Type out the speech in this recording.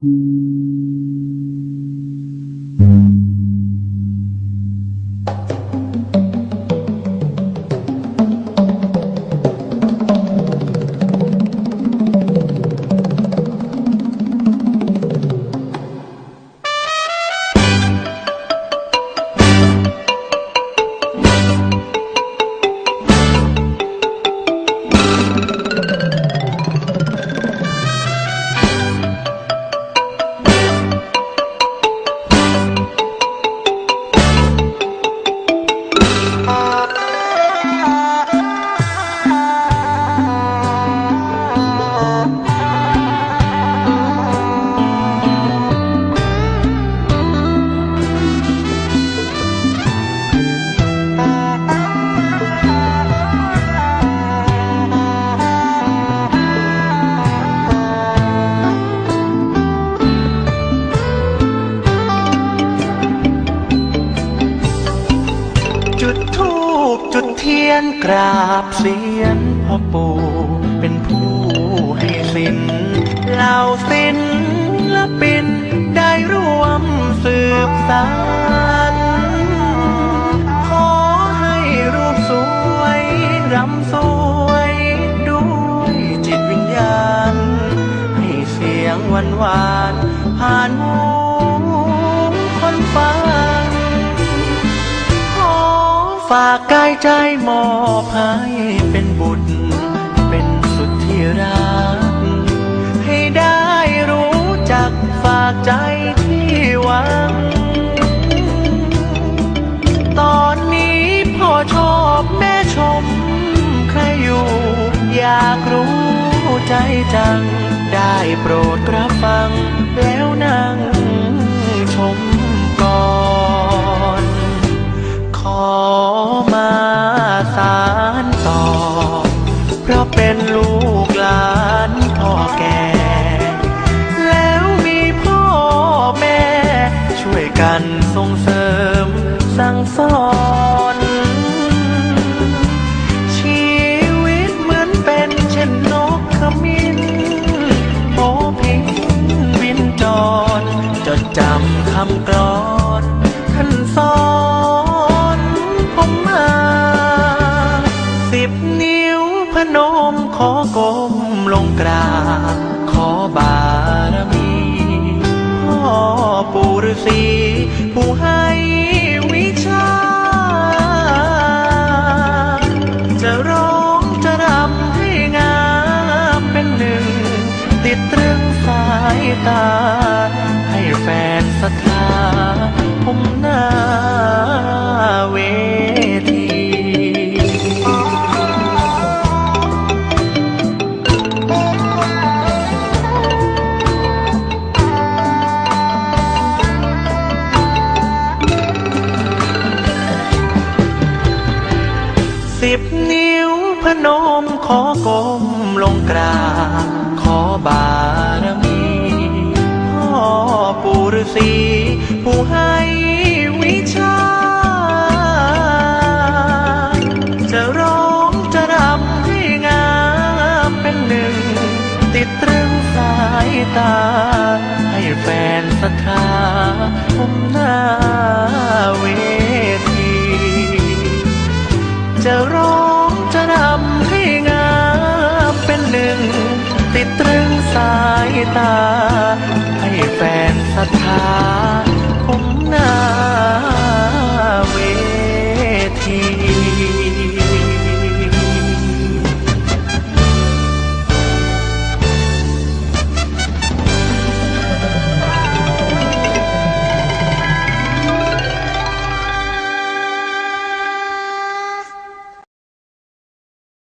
จุ ยนกราบเสียนพ่อปู่เป็นผู้ให้สินเหล่าศิลปินได้ร่วมสืบสาน ฝากกายใจมอบให้เป็นบุญ เป็นสุดที่รัก ให้ได้รู้จักฝากใจที่หวัง ตอนนี้พ่อชอบแม่ชม ใครอยู่ อยากรู้ใจจัง ได้โปรดรั ช่วยกันส่งเสริมสั่งสอน ชีวิตเหมือนเป็นเช่นนกขมิ้นโอพินบินจรจดจำคำกลอนท่านสอนผมมาสิบนิ้วพนมขอกลมลงกราบขอบา ตา ให้แฟนศรัทธาผมหน้าเวทีสิบนิ้วพนมขอกลมลงกราบขอบา ฤาษีผู้ให้วิชา จะร้องจะรำให้งามเป็นหนึ่ง ติดตรึงสายตา ให้แฟนศรัทธาผมหน้าเวที จะร้องจะรำให้งามเป็นหนึ่ง ติดตรึงสายตา แฟนศรัทธาผมนา